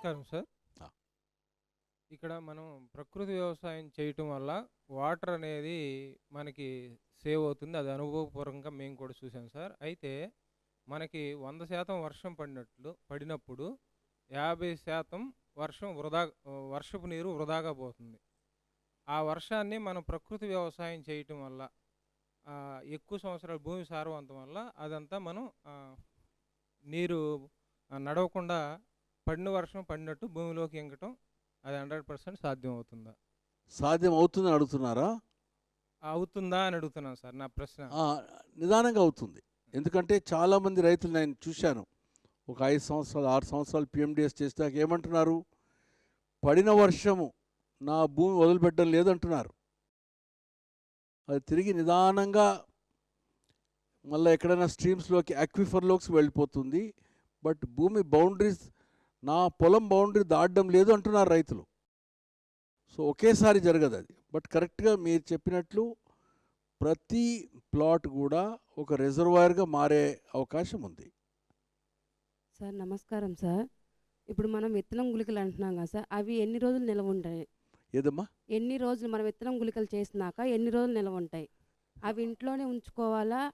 నమస్కారం సార్. ఇక్కడ మనం ప్రకృతి వ్యవసాయం చేయటం వల్ల వాటర్ అనేది మనకి సేవ్ అవుతుంది. అది అనుభవపూర్వకంగా మేము కూడా చూసాం సార్. అయితే మనకి వంద శాతం వర్షం పడినట్లు పడినప్పుడు యాభై శాతం వర్షం వృధా వర్షపు నీరు వృధాగా పోతుంది. ఆ వర్షాన్ని మనం ప్రకృతి వ్యవసాయం చేయటం వల్ల ఎక్కువ సంవత్సరాలు భూమి సారవంతం వల్ల అదంతా మనం నీరు నడవకుండా పడిన వర్షం పడినట్టు భూమిలోకి ఇంకటం అది హండ్రెడ్ పర్సెంట్ సాధ్యం అవుతుందా సాధ్యం అవుతుందని అడుగుతున్నారా? అవుతుందా అని అడుగుతున్నాను సార్ నా ప్రశ్న. ఆ, నిదానంగా అవుతుంది. ఎందుకంటే చాలామంది రైతులు నేను చూశాను. ఒక ఐదు సంవత్సరాలు ఆరు సంవత్సరాలు పిఎండిఎస్ చేస్తే ఏమంటున్నారు? పడిన వర్షము నా భూమి వదిలిపెట్టడం లేదంటున్నారు. అది తిరిగి నిదానంగా మళ్ళీ ఎక్కడైనా స్ట్రీమ్స్లోకి అక్విఫర్లోకి వెళ్ళిపోతుంది. బట్ భూమి బౌండరీస్ నా పొలం బౌండరీ దాటడం లేదు అంటున్నారు రైతులు. సో ఒకేసారి జరగదు అది. బట్ కరెక్ట్గా మీరు చెప్పినట్లు ప్రతి ప్లాట్ కూడా ఒక రిజర్వాయర్గా మారే అవకాశం ఉంది. సార్ నమస్కారం సార్. ఇప్పుడు మనం విత్తనం గుళికలు అంటున్నాం కదా సార్ అవి ఎన్ని రోజులు నిల్వ ఉంటాయి? ఏదమ్మా? ఎన్ని రోజులు మనం విత్తనం గుళికలు చేసినాక ఎన్ని రోజులు నిల్వ ఉంటాయి? అవి ఇంట్లోనే ఉంచుకోవాలా?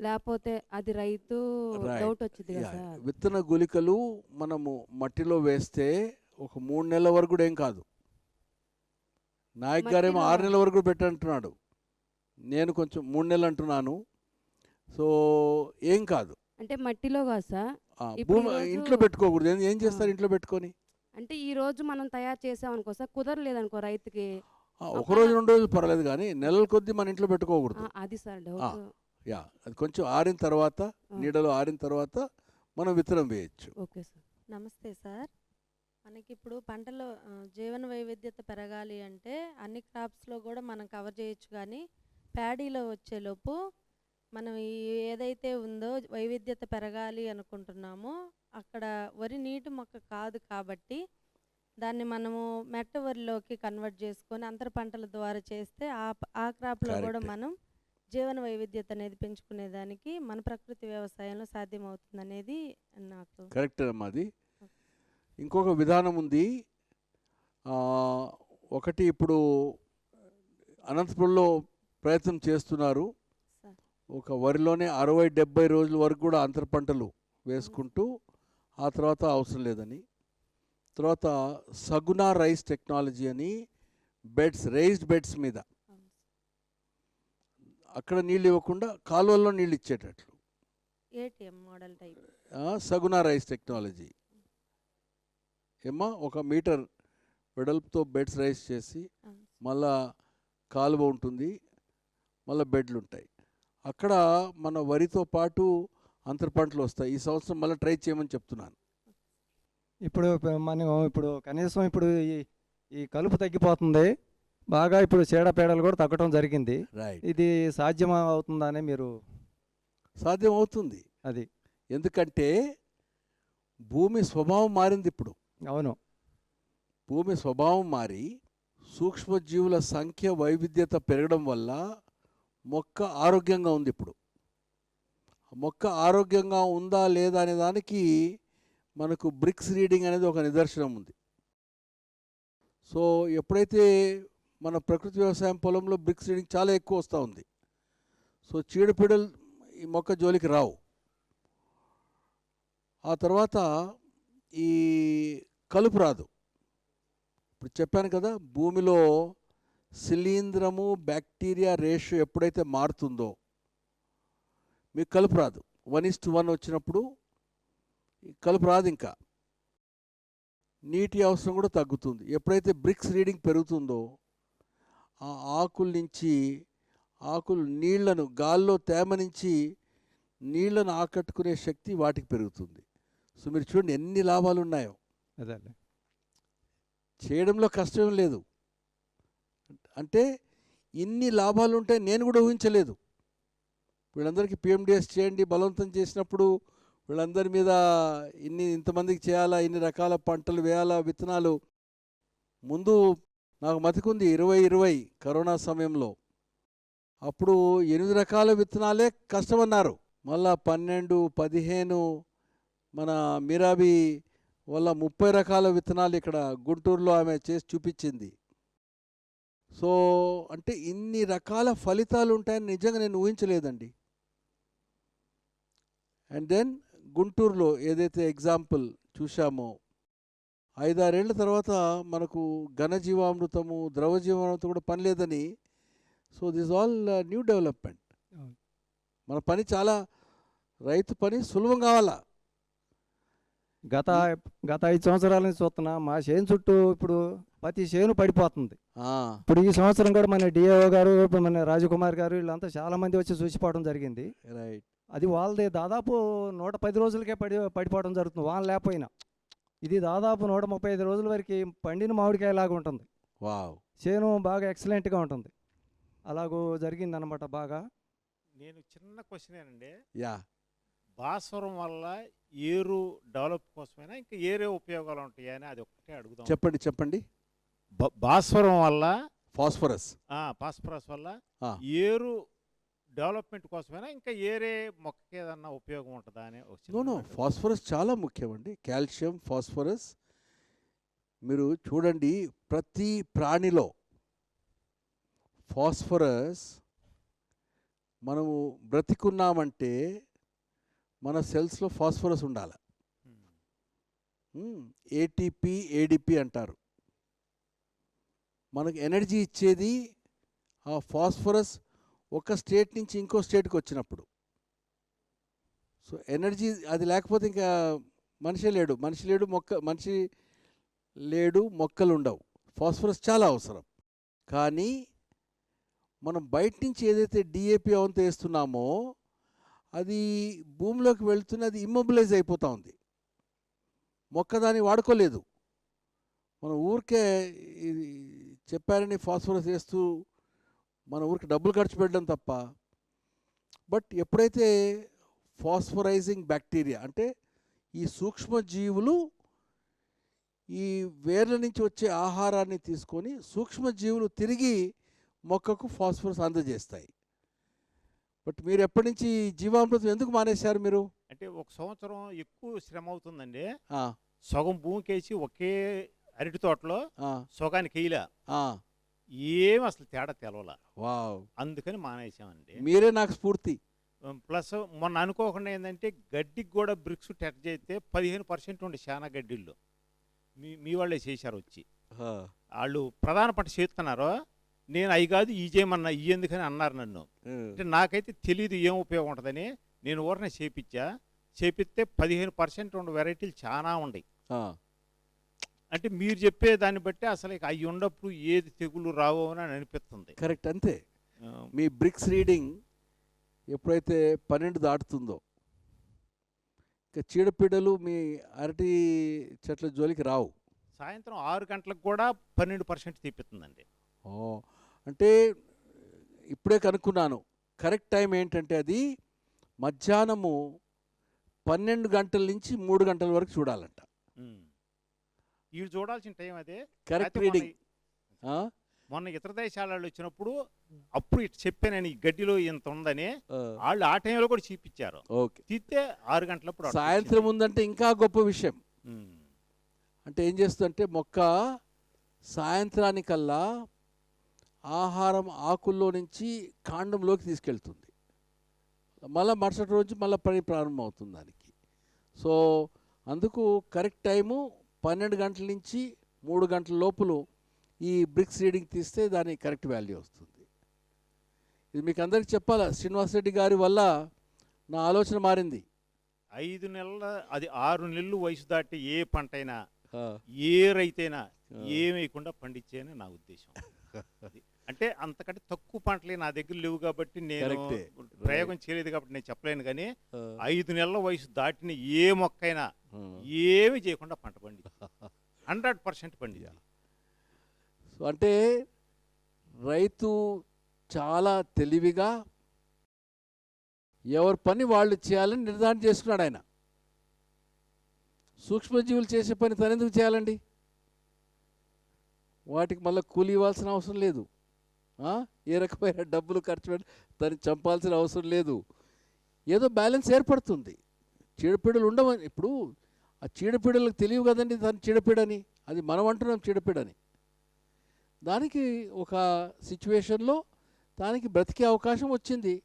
లేకపోతే అది రైతు. డౌట్ వచ్చింది కదా విత్తన గుళికలు మనము మట్టిలో వేస్తే ఒక మూడు నెలల వరకు కూడా ఏం కాదు. నాయక్ గారేమో ఆరు నెలల వరకు పెట్టంటున్నాడు. నేను కొంచెం మూడు నెలలు అంటున్నాను. సో ఏం కాదు. అంటే మట్టిలో కాదు సార్. ఈరోజు- ఇంట్లో పెట్టుకోకూడదు. ఏం- చేస్తారు. ఇంట్లో పెట్టుకొని? అంటే ఈ రోజు మనం తయారు చేసాం అనుకో సార్ కుదరలేదనుకో రైతుకి. ఆ, ఒక రోజు రెండు రోజులు పర్వాలేదు కానీ నెలల కొద్దీ మన ఇంట్లో పెట్టుకోకూడదు. అది సార్ డౌట్. యా అది కొంచెం ఆరిన తర్వాత నీడలో ఆరిన తర్వాత మనం విత్తనం వేయచ్చు. Okay sir. నమస్తే సార్. మనకి ఇప్పుడు పంటలో జీవన వైవిధ్యత పెరగాలి అంటే అన్ని క్రాప్స్లో కూడా మనం కవర్ చేయొచ్చు కానీ ప్యాడీలో వచ్చేలోపు మనం ఈ ఏదైతే ఉందో వైవిధ్యత పెరగాలి అనుకుంటున్నామో అక్కడ వరి నీటి మొక్క కాదు కాబట్టి దాన్ని మనము మెట్ట వరిలోకి కన్వర్ట్ చేసుకొని అంతర పంటల ద్వారా చేస్తే ఆ ఆ క్రాప్లో కూడా. మనం జీవన వైవిధ్యత అనేది పెంచుకునేదానికి మన ప్రకృతి వ్యవసాయంలో సాధ్యమవుతుంది అనేది నాకు కరెక్ట్ అమ్మా అది. ఇంకొక విధానం ఉంది. ఒకటి ఇప్పుడు అనంతపురంలో ప్రయత్నం చేస్తున్నారు. ఒక వరిలోనే అరవై డెబ్బై రోజుల వరకు కూడా అంతర పంటలు వేసుకుంటూ ఆ తర్వాత అవసరం లేదని. తర్వాత సగునా రైస్ టెక్నాలజీ అని బెడ్స్ రైజ్డ్ బెడ్స్ మీద. అక్కడ నీళ్ళు ఇవ్వకుండా కాలువల్లో నీళ్ళు ఇచ్చేటట్లు. ATM model type. ఆ, సగునా రైస్ టెక్నాలజీ. ఏమా ఒక మీటర్ వెడల్పుతో బెడ్స్ రైస్ చేసి మళ్ళా కాలువ ఉంటుంది మళ్ళీ బెడ్లు ఉంటాయి. అక్కడ మన వరితో పాటు అంతర పంటలు వస్తాయి. ఈ సంవత్సరం మళ్ళీ ట్రై చేయమని చెప్తున్నాను. ఇప్పుడు మనం ఇప్పుడు కనీసం ఇప్పుడు ఈ ఈ కలుపు తగ్గిపోతుంది. బాగా ఇప్పుడు చీడపీడలు కూడా తగ్గడం జరిగింది. రైట్ ఇది సాధ్యం అవుతుందని మీరు సాధ్యం అవుతుంది. అది. ఎందుకంటే భూమి స్వభావం మారింది ఇప్పుడు. అవును. భూమి స్వభావం మారి సూక్ష్మజీవుల సంఖ్య వైవిధ్యత పెరగడం వల్ల మొక్క ఆరోగ్యంగా ఉంది ఇప్పుడు. మొక్క ఆరోగ్యంగా ఉందా లేదా అనే దానికి మనకు బ్రిక్స్ రీడింగ్ అనేది ఒక నిదర్శనం ఉంది. సో ఎప్పుడైతే మన ప్రకృతి వ్యవసాయం పొలంలో బ్రిక్స్ రీడింగ్ చాలా ఎక్కువ వస్తూ ఉంది. సో చీడపీడలు ఈ మొక్క జోలికి రావు. ఆ తర్వాత ఈ కలుపు రాదు. ఇప్పుడు చెప్పాను కదా భూమిలో శిలీంధ్రము బ్యాక్టీరియా రేషియో ఎప్పుడైతే మారుతుందో మీకు కలుపు రాదు. వన్ ఇస్ట్ వన్ వచ్చినప్పుడు కలుపు రాదు ఇంకా. నీటి అవసరం కూడా తగ్గుతుంది. ఎప్పుడైతే బ్రిక్స్ రీడింగ్ పెరుగుతుందో ఆ ఆకుల నుంచి ఆకులు నీళ్ళను గాల్లో తేమ నుంచి నీళ్ళను ఆకట్టుకునే శక్తి వాటికి పెరుగుతుంది. సో మీరు చూడండి ఎన్ని లాభాలు ఉన్నాయో. అదే చేయడంలో కష్టం లేదు. అంటే ఇన్ని లాభాలు ఉంటాయి నేను కూడా ఊహించలేదు. వీళ్ళందరికీ పిఎండిఎస్ చేయండి బలవంతం చేసినప్పుడు వీళ్ళందరి మీద ఇన్ని ఇంతమందికి చేయాలా ఇన్ని రకాల పంటలు వేయాలా విత్తనాలు. ముందు నాకు మతికుంది ఇరవై ఇరవై కరోనా సమయంలో. అప్పుడు ఎనిమిది రకాల విత్తనాలే కష్టమన్నారు. మళ్ళా పన్నెండు పదిహేను మన మీరాబి వల్ల ముప్పై రకాల విత్తనాలు ఇక్కడ గుంటూరులో ఆమె చేసి చూపించింది. సో అంటే ఇన్ని రకాల ఫలితాలు ఉంటాయని నిజంగా నేను ఊహించలేదండి. అండ్ దెన్ గుంటూరులో ఏదైతే ఎగ్జాంపుల్ చూశామో ఐదారేళ్ళ తర్వాత మనకు ఘనజీవామృతము ద్రవజీవామృతం కూడా పని లేదని. So this all new development. మన పని చాలా రైతు పని సులభం కావాలా? గత గత ఐదు సంవత్సరాల నుంచి చూస్తున్నా మా చేను చుట్టూ ఇప్పుడు ప్రతి చేను పడిపోతుంది. ఇప్పుడు ఈ సంవత్సరం కూడా మన డిఏఓ గారు మన రాజకుమార్ గారు వీళ్ళంతా చాలా మంది వచ్చి చూసిపోవడం జరిగింది. రైట్. అది వాళ్ళది దాదాపు నూట పది రోజులకే పడి పడిపోవడం జరుగుతుంది. వాళ్ళ లేకపోయినా. ఇది దాదాపు నూట ముప్పై ఐదు రోజుల వరకు పండిన మామిడికాయ లాగా ఉంటుంది. వావ్. చేను బాగా ఎక్సలెంట్గా ఉంటుంది. అలాగూ జరిగిందనమాట బాగా. నేను చిన్న క్వశ్చన్ అండి యా. భాస్వరం వల్ల ఏరు డెవలప్ కోసమైనా ఇంకా ఏరే ఉపయోగాలు ఉంటాయా అని అది ఒక్కటే అడుగుదాం. చెప్పండి చెప్పండి. భాస్వరం వల్ల ఫాస్ఫరస్. ఆ, ఫాస్ఫరస్ వల్ల. ఏరు డెవలప్మెంట్ కోసమైనా? ఇంకా ఏరే మొక్కకి ఏదన్నా ఉపయోగం ఉంటుందా అని నో. ఫాస్ఫరస్ చాలా ముఖ్యమండి. Calcium phosphorus. మీరు చూడండి ప్రతి ప్రాణిలో ఫాస్ఫరస్ మనము బ్రతికున్నామంటే మన సెల్స్లో ఫాస్ఫరస్ ఉండాలి. ఏటీపీ ఏడిపి అంటారు. మనకు ఎనర్జీ ఇచ్చేది ఆ ఫాస్ఫరస్ ఒక స్టేట్ నుంచి ఇంకో స్టేట్కి వచ్చినప్పుడు. సో ఎనర్జీ అది లేకపోతే ఇంకా మనిషి లేడు. మనిషి లేడు మొక్క మనిషి లేడు మొక్కలు ఉండవు. ఫాస్ఫరస్ చాలా అవసరం. కానీ మనం బయట నుంచి ఏదైతే డిఏపి అవంత వేస్తున్నామో అది భూమిలోకి వెళుతున్న అది ఇమ్మొబిలైజ్ అయిపోతూ ఉంది. మొక్క దాన్ని వాడుకోలేదు. మన ఊరికే ఇది చెప్పారని ఫాస్ఫరస్ వేస్తూ మన ఊరికి డబ్బులు ఖర్చు పెట్టడం తప్ప. బట్ ఎప్పుడైతే ఫాస్ఫరైజింగ్ బ్యాక్టీరియా అంటే ఈ సూక్ష్మజీవులు ఈ వేర్ల నుంచి వచ్చే ఆహారాన్ని తీసుకొని సూక్ష్మజీవులు తిరిగి మొక్కకు ఫాస్ఫరస్ అందజేస్తాయి. బట్ మీరు ఎప్పటి నుంచి జీవామృతం ఎందుకు మానేశారు మీరు? అంటే ఒక సంవత్సరం ఎక్కువ శ్రమ అవుతుందండి. సగం భూమికేసి ఒకే అరటి తోటలో సగానికి వేయలే ఏం అసలు తేడా తెలవల. వావ్. అందుకని మానేసామండి మీరే నాకు స్ఫూర్తి. ప్లస్ మొన్న అనుకోకుండా ఏంటంటే గడ్డికి కూడా బ్రిక్స్ టెక్ చేస్తే పదిహేను పర్సెంట్ ఉండే చాలా గడ్డిల్లో మీ మీ వాళ్ళే చేశారు వచ్చి. వాళ్ళు ప్రధాన పంట చేస్తున్నారు నేను అవి కాదు ఈ చేయమన్నా ఈ ఎందుకని అన్నారు నన్ను. అంటే నాకైతే తెలియదు ఏం ఉపయోగం ఉంటుందని నేను ఊరనే చేపించా చేపిస్తే పదిహేను పర్సెంట్ ఉండే వెరైటీలు చాలా ఉన్నాయి అంటే మీరు చెప్పే దాన్ని బట్టి అసలు అవి ఉన్నప్పుడు ఏది తెగులు రావో అని అనిపిస్తుంది. కరెక్ట్ అంతే. మీ బ్రిక్స్ రీడింగ్ ఎప్పుడైతే పన్నెండు దాటుతుందో ఇక చీడపీడలు మీ అరటి చెట్ల జోలికి రావు. సాయంత్రం ఆరు గంటలకు కూడా పన్నెండు పర్సెంట్ తీపిస్తుందండి. ఓ అంటే ఇప్పుడే కనుక్కున్నాను. కరెక్ట్ టైం ఏంటంటే అది మధ్యాహ్నము పన్నెండు గంటల నుంచి మూడు గంటల వరకు చూడాలంట. వీళ్ళు చూడాల్సిన టైం అదే. కరెక్ట్ రీడింగ్ మొన్న- ఇతర దేశాల వాళ్ళు వచ్చినప్పుడు అప్పుడు ఇటు చెప్పానని ఈ గడ్డిలో ఇంత ఉందని వాళ్ళు ఆ టైంలో కూడా చూపించారు. ఓకే. తీస్తే ఆరు గంటలప్పుడు సాయంత్రం. ఉందంటే ఇంకా గొప్ప విషయం. అంటే ఏం చేస్తుందంటే మొక్క సాయంత్రానికల్లా ఆహారం ఆకుల్లో నుంచి కాండంలోకి తీసుకెళ్తుంది. మళ్ళీ మరుసటి రోజు మళ్ళీ పని ప్రారంభం అవుతుంది దానికి. సో అందుకు కరెక్ట్ టైము పన్నెండు గంటల నుంచి మూడు గంటల లోపల ఈ బ్రిక్స్ రీడింగ్ తీస్తే దాని కరెక్ట్ వాల్యూ వస్తుంది ఇది మీకు అందరికి చెప్పాలా శ్రీనివాస్ రెడ్డి గారి వల్ల నా ఆలోచన మారింది ఐదు నెలల అది ఆరు నెలలు వయసు దాటి ఏ పంట అయినా ఏ రైతైనా. ఏమేయకుండా పండించేయని నా ఉద్దేశం అది. అంటే అంతకంటే తక్కువ పంటలే నా దగ్గర లేవు కాబట్టి నేను. ప్రయోగం చేయలేదు కాబట్టి నేను చెప్పలేను కానీ ఐదు నెలల వయసు దాటిన ఏ మొక్కైనా. ఏమి చేయకుండా పంట పండి హండ్రెడ్ పర్సెంట్ పండి సో అంటే రైతు చాలా తెలివిగా ఎవరి పని వాళ్ళు చేయాలని నిర్ధారణ చేసుకున్నాడు ఆయన. సూక్ష్మజీవులు చేసే పని తను ఎందుకు చేయాలండి? వాటికి మళ్ళీ కూలి ఇవ్వాల్సిన అవసరం లేదు. ఏ రకమైన డబ్బులు ఖర్చు పెట్టి దాన్ని చంపాల్సిన అవసరం లేదు. ఏదో బ్యాలెన్స్ ఏర్పడుతుంది. చీడపీడలు ఉండవని ఇప్పుడు ఆ చీడపీడలకు తెలియవు కదండి దాని చీడపీడని. అది మనం అంటున్నాం చీడపీడని. దానికి ఒక సిచ్యువేషన్లో దానికి బ్రతికే అవకాశం వచ్చింది.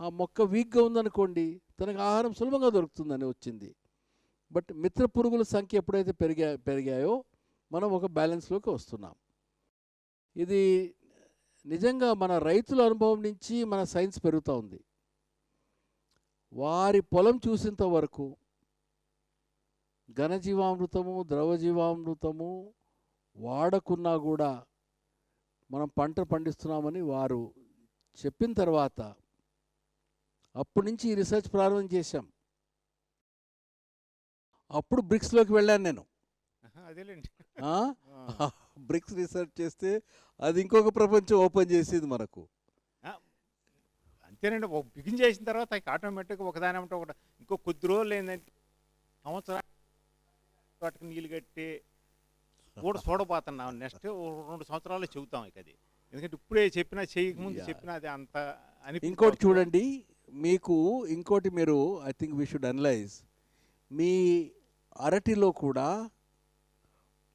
ఆ మొక్క వీక్గా ఉందనుకోండి తనకు ఆహారం సులభంగా దొరుకుతుందని వచ్చింది. బట్ మిత్ర పురుగుల సంఖ్య ఎప్పుడైతే పెరిగా పెరిగాయో మనం ఒక బ్యాలెన్స్లోకి వస్తున్నాం. ఇది నిజంగా మన రైతుల అనుభవం నుంచి మన సైన్స్ పెరుగుతూ ఉంది. వారి పొలం చూసేంత వరకు ఘనజీవామృతము ద్రవజీవామృతము వాడకున్నా కూడా మనం పంట పండిస్తున్నామని వారు చెప్పిన తర్వాత అప్పటి నుంచి ఈ రీసెర్చ్ ప్రారంభం చేశాం. అప్పుడు బ్రిక్స్లోకి వెళ్ళాను నేను. అదేలేండి. బ్రిక్స్ రీసెర్చ్ చేస్తే అది ఇంకొక ప్రపంచం ఓపెన్ చేసింది మనకు. అంతేనండి. ఒక బిగిన్ చేసిన తర్వాత ఆటోమేటిక్గా ఒకదాని అంటే ఒకటి ఇంకో కొద్ది రోజులు ఏంటంటే సంవత్సరం వాటికి నీళ్ళు కట్టి కూడా చూడబోతున్నాం. నెక్స్ట్ రెండు సంవత్సరాలు చెబుతాం ఇక అది. ఎందుకంటే ఇప్పుడే చెప్పినా చేయకముందు. చెప్పినా అది అంత అని ఇంకోటి చూడండి మీకు ఇంకోటి మీరు I think we should analyse మీ అరటిలో కూడా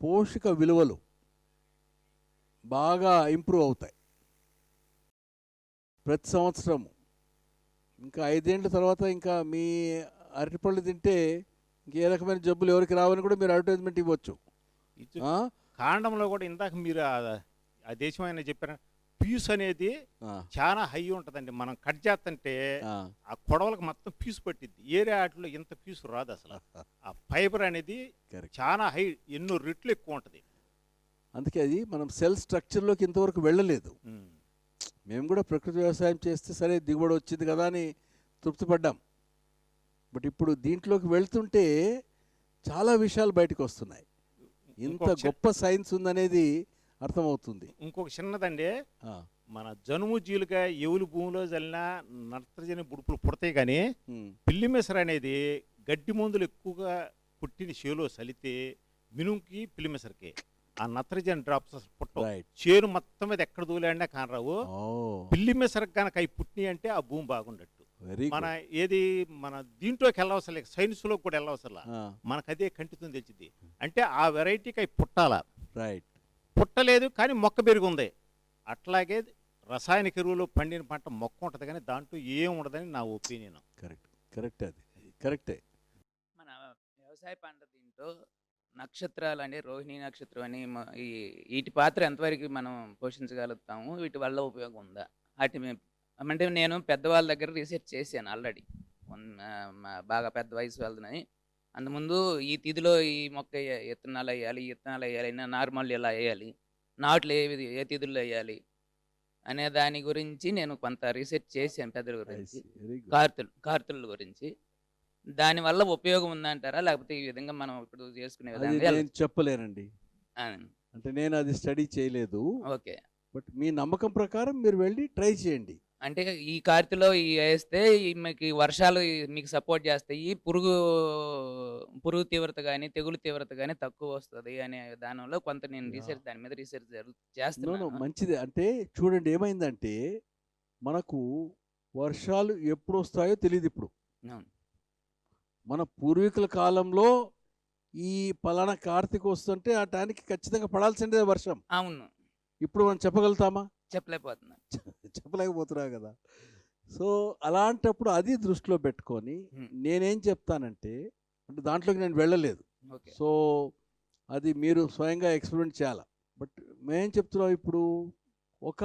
పోషక విలువలు బాగా ఇంప్రూవ్ అవుతాయి. ప్రతి సంవత్సరము ఇంకా ఐదేండ్ల తర్వాత ఇంకా మీ అరటిపళ్ళు తింటే ఇంకే రకమైన జబ్బులు ఎవరికి రావని కూడా మీరు అడ్వర్టైజ్మెంట్ ఇవ్వచ్చు? కాండంలో కూడా ఇందాక మీరు ఆ- ఆ దేశం ఆయన చెప్పారు పీస్ అనేది చాలా హై ఉంటుందండి మనం కట్ చేస్తుంటే ఆ. కొడవలకు మొత్తం పీసు పట్టింది ఏరే ఆటలో ఇంత పీసు రాదు అసలు ఆ ఫైబర్ అనేది. చాలా హై ఎన్నో రెట్లు ఎక్కువ ఉంటుంది అందుకే అది మనం సెల్ స్ట్రక్చర్లోకి ఇంతవరకు వెళ్ళలేదు. మేము కూడా ప్రకృతి వ్యవసాయం చేస్తే సరే దిగుబడి వచ్చింది కదా అని తృప్తిపడ్డాం. బట్ ఇప్పుడు దీంట్లోకి వెళ్తుంటే చాలా విషయాలు బయటకు వస్తున్నాయి. ఇంత గొప్ప సైన్స్ ఉందనేది అర్థమవుతుంది. ఇంకొక చిన్నదండి. మన జనుము జీలుగా ఎవులు భూమిలో జల్లిన నత్రజని బుడుపులు పుడతాయి కానీ పిల్లి మెసర అనేది గడ్డి మందులు ఎక్కువగా పుట్టిన చేలో సలితే మినుంకి పిల్లి మెసరకి. ఆ నత్రజని డ్రాప్స్ పుట్టవు. రైట్ చేను మొత్తం మీద ఎక్కడ దూలాడినా కానరావు. ఓ. పిల్లి మెసరకు కనుక అవి పుట్టినాయి అంటే ఆ భూమి బాగుండట్టు. మన ఏది మన దీంట్లోకి వెళ్ళవసరం లేదు. సైన్స్లోకి కూడా వెళ్ళవసరం మనకు అదే కంటితో తెచ్చింది అంటే ఆ వెరైటీకి అవి పుట్టాల? రైట్ పుట్టలేదు కానీ మొక్క పెరుగుంది. అట్లాగే రసాయనిక ఎరువులు పండిన పంట మొక్క ఉంటుంది కానీ దాంట్లో ఏం ఉండదని నా ఒపీనియన్. కరెక్ట్ కరెక్ట్ అది. కరెక్టే మన వ్యవసాయ పంట దీంట్లో నక్షత్రాలు అంటే రోహిణి నక్షత్రం అని మ- ఈ వీటి పాత్ర ఎంతవరకు మనం పోషించగలుగుతాము వీటి వల్ల ఉపయోగం ఉందా? వాటి మీ- అంటే నేను పెద్దవాళ్ళ దగ్గర రీసెర్చ్ చేశాను ఆల్రెడీ. బాగా పెద్ద వయసు వాళ్ళని అంతకుముందు ఈ తిథిలో ఈ మొక్క ఏ- విత్తనాలు వేయాలి ఈ విత్తనాలు వేయాలి నార్మల్ ఎలా వేయాలి నాట్లు ఏ విధి- ఏ తిథుల్లో వేయాలి అనే దాని గురించి నేను కొంత రీసెర్చ్ చేశాను పెద్దల గురించి. వెరీ గుడ్ కార్తులు కార్తుల గురించి. దానివల్ల ఉపయోగం ఉందంటారా? లేకపోతే ఈ విధంగా మనం ఇప్పుడు చేసుకునే అది విధంగా నేను చెప్పలేనండి. ఆ, అంటే నేను అది స్టడీ చేయలేదు. ఓకే. బట్ మీ నమ్మకం ప్రకారం మీరు వెళ్ళి ట్రై చేయండి. అంటే ఈ కార్తీలో ఈ వేస్తే ఈ మీకు వర్షాలు ఈ మీకు సపోర్ట్ చేస్తాయి. పురుగు పురుగు తీవ్రత కానీ తెగులు తీవ్రత కానీ తక్కువ వస్తుంది అనే దానిలో కొంత నేను Yeah. రీసెర్చ్ దాని మీద రీసెర్చ్ నో నో చేస్తున్నాను. మంచిదే. అంటే చూడండి ఏమైందంటే మనకు వర్షాలు ఎప్పుడు వస్తాయో తెలియదు ఇప్పుడు. అవును. మన పూర్వీకుల కాలంలో ఈ పలానా కార్తీక వస్తుంటే ఆ టైంకి ఖచ్చితంగా పడాల్సిందే వర్షం. అవును. ఇప్పుడు మనం చెప్పగలుగుతామా? చెప్పలేకపోతున్నాను చెప్పలేకపోతున్నాం కదా. సో అలాంటప్పుడు అది దృష్టిలో పెట్టుకొని. నేనేం చెప్తానంటే అంటే దాంట్లోకి నేను వెళ్ళలేదు. సో అది మీరు స్వయంగా ఎక్స్పెరిమెంట్ చేయాలి? బట్ మేం చెప్తున్నాం ఇప్పుడు? ఒక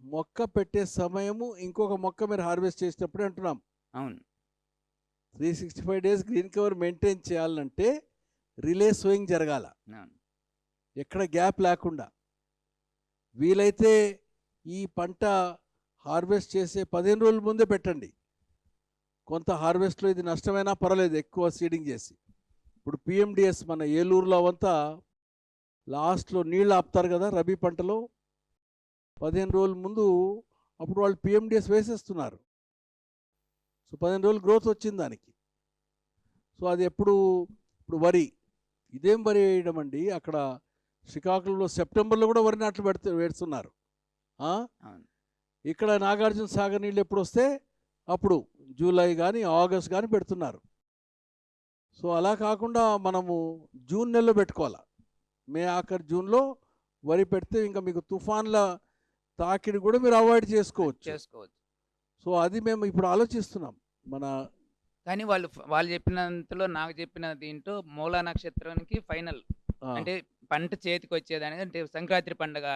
మొక్క పెట్టే సమయము ఇంకొక మొక్క మీరు హార్వెస్ట్ చేసినప్పుడే అంటున్నాం. అవును. Three sixty five days green cover maintain చేయాలంటే రిలే సోయింగ్ జరగాల. ఎక్కడ గ్యాప్ లేకుండా. వీలైతే ఈ పంట హార్వెస్ట్ చేసే పదిహేను రోజుల ముందే పెట్టండి. కొంత హార్వెస్ట్లో ఇది నష్టమైనా పర్వాలేదు ఎక్కువ సీడింగ్ చేసి. ఇప్పుడు పిఎండిఎస్ మన ఏలూరులో అవంతా లాస్ట్లో నీళ్ళు ఆపుతారు కదా రబీ పంటలో. పదిహేను రోజుల ముందు అప్పుడు వాళ్ళు పిఎండిఎస్ వేసేస్తున్నారు. సో పదిహేను రోజులు గ్రోత్ వచ్చింది దానికి. సో అది ఎప్పుడు ఇప్పుడు వరి ఇదేం వరి వేయడం అండి? అక్కడ శ్రీకాకుళంలో సెప్టెంబర్లో కూడా వరి నాట్లు పెడుతూ వేస్తున్నారు. ఇక్కడ నాగార్జున సాగర్ నీళ్ళు ఎప్పుడు వస్తే అప్పుడు జూలై కానీ ఆగస్ట్ కానీ పెడుతున్నారు. సో అలా కాకుండా మనము జూన్ నెలలో పెట్టుకోవాలి? మే ఆఖరి జూన్లో వరి పెడితే ఇంకా మీకు తుఫాన్ల తాకిడి కూడా మీరు అవాయిడ్ చేసుకోవచ్చు. చేసుకోవచ్చు. సో అది మేము ఇప్పుడు ఆలోచిస్తున్నాం. మన కానీ వాళ్ళు వాళ్ళు చెప్పినంతలో నాకు చెప్పిన దీంట్లో మూలా నక్షత్రానికి ఫైనల్. అంటే పంట చేతికి వచ్చేదానికి అంటే సంక్రాంతి పండుగ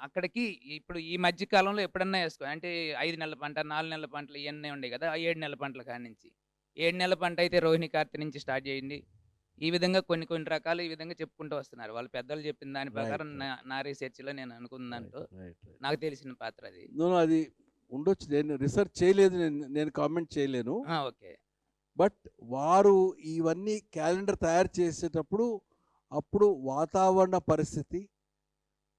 అక్కడికి ఇప్పుడు ఈ మధ్య కాలంలో ఎప్పుడన్నా వేసుకో అంటే ఐదు నెలల పంట నాలుగు నెలల పంటలు ఇవన్నీ ఉన్నాయి కదా ఏడు నెలల పంటల కాడి నుంచి. ఏడు నెలల పంట అయితే రోహిణి కార్తె నుంచి స్టార్ట్ చేయండి. ఈ విధంగా కొన్ని కొన్ని రకాలు ఈ విధంగా చెప్పుకుంటూ వస్తున్నారు. వాళ్ళ పెద్దలు చెప్పిన దాని ప్రకారం. నా- రీసెర్చ్లో నేను అనుకున్న దాంట్లో. నాకు తెలిసిన పాత్ర అది. అది ఉండొచ్చు. నేను రీసెర్చ్ చేయలేదు నేను నేను కామెంట్ చేయలేను. ఓకే. బట్ వారు ఇవన్నీ క్యాలెండర్ తయారు చేసేటప్పుడు అప్పుడు వాతావరణ పరిస్థితి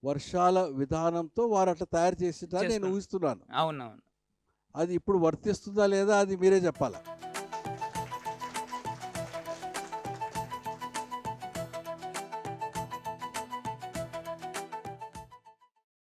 వర్షాల విధానంతో వారు అట్లా తయారు చేసేట నేను. ఊహిస్తున్నాను. అవునవును. అది ఇప్పుడు వర్తిస్తుందా లేదా అది మీరే చెప్పాలా?